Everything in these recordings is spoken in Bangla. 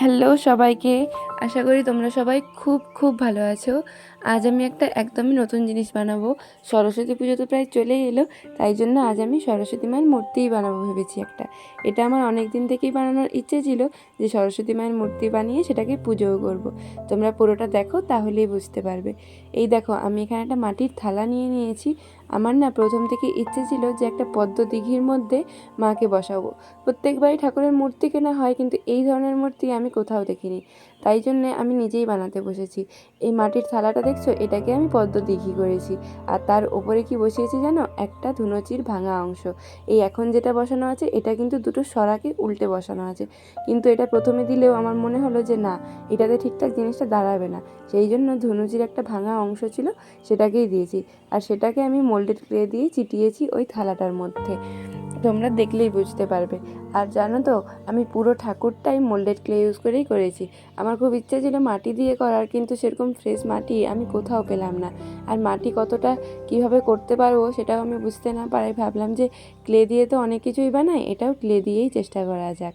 হ্যালো সবাইকে। আশা করি তোমরা সবাই খুব খুব ভালো আছো। আজ আমি একটা একদমই নতুন জিনিস বানাবো। সরস্বতী পুজো তো প্রায় চলেই এলো, তাই জন্য আজ আমি সরস্বতী মায়ের মূর্তিই বানাবো ভেবেছি একটা। এটা আমার অনেক দিন থেকেই বানানোর ইচ্ছে ছিল যে সরস্বতী মায়ের মূর্তি বানিয়ে সেটাকে পুজোও করব। তোমরা পুরোটা দেখো, তাহলেই বুঝতে পারবে। এই দেখো, আমি এখানে একটা মাটির থালা নিয়ে নিয়েছি। আমার না প্রথম থেকে ইচ্ছে ছিল যে একটা পদ্ম দিঘির মধ্যে মাকে বসাবো। প্রত্যেকবারই ঠাকুরের মূর্তি কেনা হয়, কিন্তু এই ধরনের মূর্তি আমি কোথাও দেখিনি। তাই জন্যে আমি নিজেই বানাতে বসেছি। এই মাটির থালাটা দেখছ? এটাকে আমি পদ্ম দিঘি করেছি। আর তার ওপরে কি বসিয়েছি জানো? একটা ধুনুচির ভাঙা অংশ। এই এখন যেটা বসানো আছে, এটা কিন্তু দুটো সরাকে উল্টে বসানো আছে। কিন্তু এটা প্রথমে দিলেও আমার মনে হলো যে না, এটাতে ঠিকঠাক জিনিসটা দাঁড়াবে না। সেই জন্য ধনুচির একটা ভাঙা অংশ ছিল, সেটাকেই দিয়েছি। আর সেটাকে আমি মোল্ডেড ক্লে দিয়ে চিটিয়েছি ওই থালাটার মধ্যে। তোমরা দেখলেই বুঝতে পারবে। আর জানো তো, আমি পুরো ঠাকুরটাই মোল্ডেড ক্লে ইউজ করেই করেছি। আমার খুব ইচ্ছা ছিল মাটি দিয়ে করার, কিন্তু সেরকম ফ্রেশ মাটি আমি কোথাও পেলাম না। আর মাটি কতটা কীভাবে করতে পারব সেটাও আমি বুঝতে না পারাই ভাবলাম যে ক্লে দিয়ে তো অনেক কিছুই বানাই, এটাও ক্লে দিয়েই চেষ্টা করা যাক।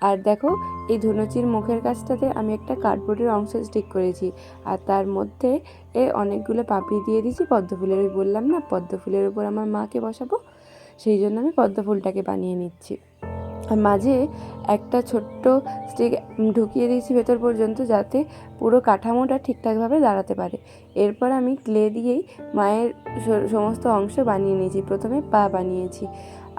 আর দেখো, এই ধুনুচির মুখের কাছটাতে আমি একটা কার্ডবোর্ডের অংশ স্টিক করেছি। আর তার মধ্যে এ অনেকগুলো পাপড়ি দিয়ে দিয়েছি, পদ্ম ফুলের ওই বললাম না, পদ্ম ফুলের উপর আমার মাকে বসাবো, সেই জন্য আমি পদ্ম ফুলটাকে বানিয়ে নিচ্ছি। আর মাঝে একটা ছোট্ট স্টিক ঢুকিয়ে দিয়েছি ভেতর পর্যন্ত যাতে পুরো কাঠামোটা ঠিকঠাকভাবে দাঁড়াতে পারে। এরপর আমি ক্লে দিয়েই মায়ের সমস্ত অংশ বানিয়ে নিয়েছি, প্রথমে পা বানিয়েছি।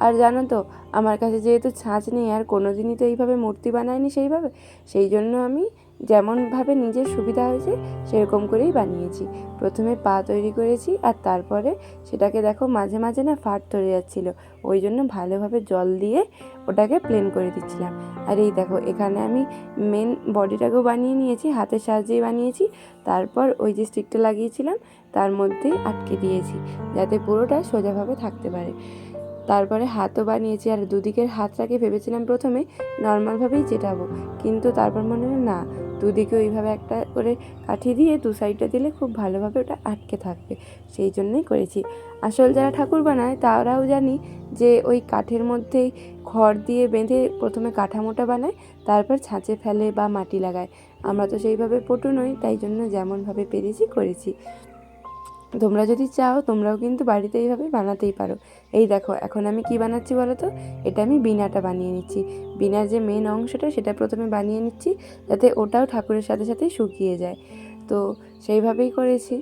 আর জানো তো, আমার কাছে যেহেতু ছাঁচ নেই, আর কোনো দিনই তো এইভাবে মূর্তি বানায়নি সেইভাবে, সেই জন্য আমি যেমনভাবে নিজের সুবিধা হয়েছে সেরকম করেই বানিয়েছি। প্রথমে পা তৈরি করেছি, আর তারপরে সেটাকে দেখো মাঝে মাঝে না ফাট ধরে যাচ্ছিল, ওই জন্য ভালোভাবে জল দিয়ে ওটাকে প্লেন করে দিচ্ছিলাম। আর এই দেখো, এখানে আমি মেন বডিটাকেও বানিয়ে নিয়েছি, হাতের সাহায্যেই বানিয়েছি, তারপর ওই যে স্টিকটা লাগিয়েছিলাম, তার মধ্যেই আটকে দিয়েছি, যাতে পুরোটা সোজাভাবে থাকতে পারে। তারপরে হাতও বানিয়েছি আর দুদিকের হাতটাকে ভেবেছিলাম প্রথমে নর্মালভাবেই চেটাবো, কিন্তু তারপর মনে হলো না, দুদিকে ওইভাবে একটা করে কাঠি দিয়ে দু সাইডটা দিলে খুব ভালোভাবে ওটা আটকে থাকবে, সেই জন্যই করেছি। আসল যারা ঠাকুর বানায় তারাও জানি যে ওই কাঠের মধ্যেই খড় দিয়ে বেঁধে প্রথমে কাঠামোটা বানায়, তারপর ছাঁচে ফেলে বা মাটি লাগায়। আমরা তো সেইভাবে পটু নই, তাই জন্য যেমনভাবে পেরেছি করেছি। তোমরা যদি চাও, তোমরাও কিন্তু বাড়িতে এইভাবে বানাতেই পারো। এই দেখো, এখন আমি কি বানাচ্ছি বলো তো? এটা আমি বিনাটা বানিয়ে নিচ্ছি। বিনার যে মেন অংশটা, সেটা প্রথমে বানিয়ে নিচ্ছি, যাতে ওটাও ঠাকুরের সাথে সাথে শুকিয়ে যায়। তো সেইভাবেই করেছি।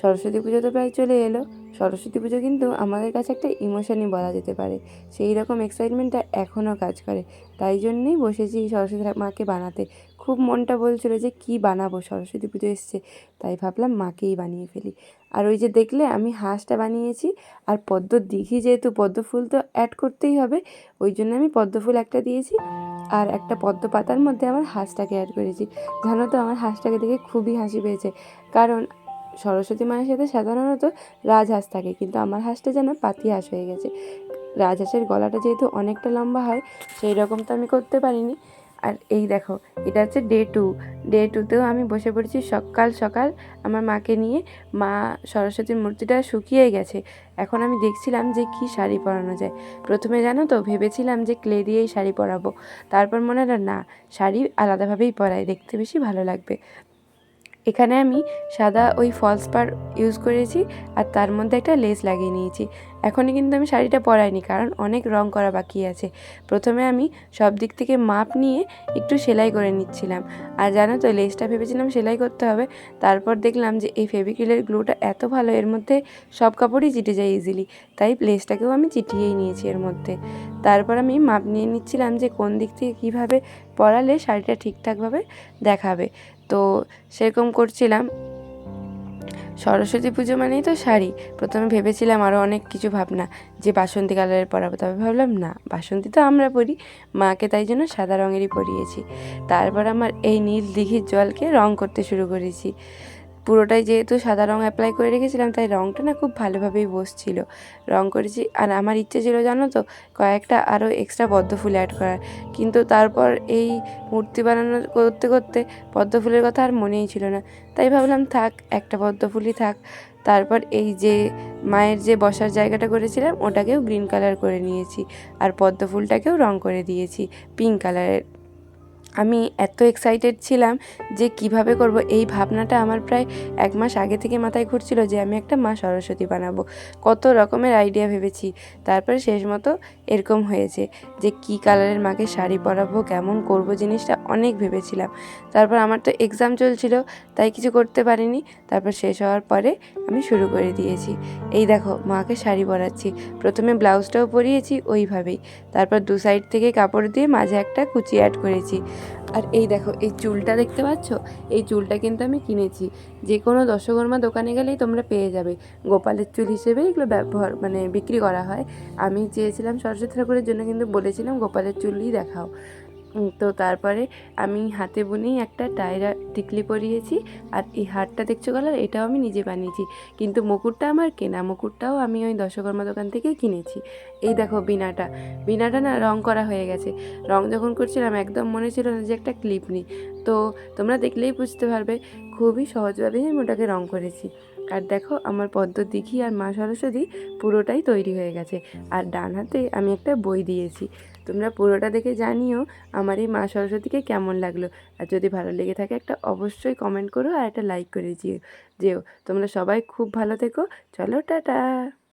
সরস্বতী পুজো তো প্রায় চলে এলো। সরস্বতী পুজো কিন্তু আমাদের কাছে একটা ইমোশনই বলা যেতে পারে। সেই রকম এক্সাইটমেন্টটা এখনও কাজ করে। তাই জন্যেই বসেছি সরস্বতী মাকে বানাতে। খুব মনটা বলছিল যে, কি বানাবো? সরস্বতী পুজো এসছে। তাই ভাবলাম মাকেই বানিয়ে ফেলি। আর ওই যে দেখলে আমি হাঁসটা বানিয়েছি, আর পদ্ম দিঘি যেহেতু পদ্ম ফুল তো অ্যাড করতেই হবে, ওই জন্য আমি পদ্ম ফুল একটা দিয়েছি, আর একটা পদ্ম পাতার মধ্যে আমার হাঁসটাকে অ্যাড করেছি। জানো তো, আমার হাঁসটাকে দেখে খুবই হাসি পেয়েছে। কারণ সরস্বতী মায়ের সাথে সাধারণত রাজহাঁস থাকে, কিন্তু আমার হাঁসটা যেন পাতি হাঁস হয়ে গেছে। রাজহাঁসের গলাটা যেহেতু অনেকটা লম্বা হয়, সেই রকম তো আমি করতে পারিনি। আর এই দেখো, এটা হচ্ছে ডে টু ডে টুতেও আমি বসে পড়েছি সকাল সকাল আমার মাকে নিয়ে। মা সরস্বতীর মূর্তিটা শুকিয়ে গেছে। এখন আমি দেখছিলাম যে কি শাড়ি পরানো যায়। প্রথমে জানো তো, ভেবেছিলাম যে ক্লে দিয়েই শাড়ি পরাবো। তারপর মনে হলো, না, শাড়ি আলাদাভাবেই পরাই, দেখতে বেশি ভালো লাগবে। এখানে আমি সাদা ওই ফলস পার ইউজ করেছি আর তার মধ্যে একটা লেস লাগিয়ে নিয়েছি। এখনই কিন্তু আমি শাড়িটা পরাইনি, কারণ অনেক রং করা বাকি আছে। প্রথমে আমি সব দিক থেকে মাপ নিয়ে একটু সেলাই করে নিচ্ছিলাম। আর জানো তো লেসটা ভেবেছিলাম সেলাই করতে হবে। তারপর দেখলাম যে এই ফেভিক্রিলের গ্লুটা এত ভালো, এর মধ্যে সব কাপড়ই চিটে যায় ইজিলি তাই লেসটাকেও আমি চিটিয়েই নিয়েছি এর মধ্যে। তারপর আমি মাপ নিয়ে নিচ্ছিলাম যে কোন দিক থেকে কীভাবে পরালে শাড়িটা ঠিকঠাকভাবে দেখাবে। তো সেরকম করছিলাম। সরস্বতী পুজো মানেই তো শাড়ি। প্রথমে ভেবেছিলাম আরও অনেক কিছু ভাবনা। যে বাসন্তী কালারের পরাবো তবে ভাবলাম না, বাসন্তী তো আমরা পরি। মাকে তাই জন্য সাদা রঙেরই পরিয়েছি। তারপর আমার এই নীল দিঘির জলকে রং করতে শুরু করেছি। পুরোটাই যেহেতু সাদা রঙ অ্যাপ্লাই করে রেখেছিলাম, তাই রঙটা না খুব ভালোভাবেই বসছিল। রঙ করেছি, আর আমার ইচ্ছে ছিল জানো তো, কয়েকটা আরও এক্সট্রা পদ্ম ফুল অ্যাড করার। কিন্তু তারপর এই মূর্তি বানানো করতে করতে পদ্ম ফুলের কথা আর মনেই ছিল না। তাই ভাবলাম, থাক, একটা পদ্ম ফুলই থাক। তারপর এই যে মায়ের যে বসার জায়গাটা করেছিলাম, ওটাকেও গ্রিন কালার করে নিয়েছি। আর পদ্ম ফুলটাকেও রঙ করে দিয়েছি পিঙ্ক কালারের আমি এত এক্সাইটেড ছিলাম যে কীভাবে করব। এই ভাবনাটা আমার প্রায় এক মাস আগে থেকে মাথায় ঘুরছিল যে আমি একটা মা সরস্বতী বানাবো। কত রকমের আইডিয়া ভেবেছি। তারপরে শেষ মতো এরকম হয়েছে যে কি কালারের মাকে শাড়ি পরাবো, কেমন করব জিনিসটা অনেক ভেবেছিলাম। তারপর আমার তো এক্সাম চলছিল, তাই কিছু করতে পারিনি। তারপর শেষ হওয়ার পরে আমি শুরু করে দিয়েছি। এই দেখো, মাকে শাড়ি পরাচ্ছি। প্রথমে ব্লাউজটাও পরিয়েছি ওইভাবেই। তারপর দু সাইড থেকে কাপড় দিয়ে মাঝে একটা কুচি অ্যাড করেছি। আর এই দেখো, এই চুলটা দেখতে পাচ্ছ? এই চুলটা কিন্তু আমি কিনেছি। যে কোনো দশকর্মা দোকানে গেলেই তোমরা পেয়ে যাবে। গোপালের চুল হিসেবে এগুলো ব্যবহার মানে বিক্রি করা হয়। আমি চেয়েছিলাম সরস্বতী ঠাকুরের জন্য, কিন্তু বলেছিলাম গোপালের চুলই দেখাও। তো তারপরে আমি হাতে বুনেই একটা টায়রা টিকলি পরিয়েছি। আর এই হারটা দেখছ কালার এটাও আমি নিজে বানিয়েছি। কিন্তু মুকুটটা আমার কেনা। মুকুটটাও আমি ওই দশকর্মা দোকান থেকেই কিনেছি। এই দেখো বিনাটা বিনাটা না রং করা হয়ে গেছে। রং যখন করছিলাম, একদম মনে ছিল না যে একটা ক্লিপ নিই। তো তোমরা দেখলেই বুঝতে পারবে, খুবই সহজভাবেই আমি ওটাকে রং করেছি। আর দেখো আমার পদ্ম দিঘি আর মা সরস্বতী পুরোটাই তৈরি হয়ে গেছে। আর ডান হাতে আমি একটা বই দিয়েছি। তোমরা পুরোটা দেখে জানিও আমার এই মা সরস্বতীকে কেমন লাগল। আর যদি ভালো লেগে থাকে একটা অবশ্যই কমেন্ট করো আর একটা লাইক করে যেও। যেও, তোমরা সবাই খুব ভালো থেকো। চলো, টাটা!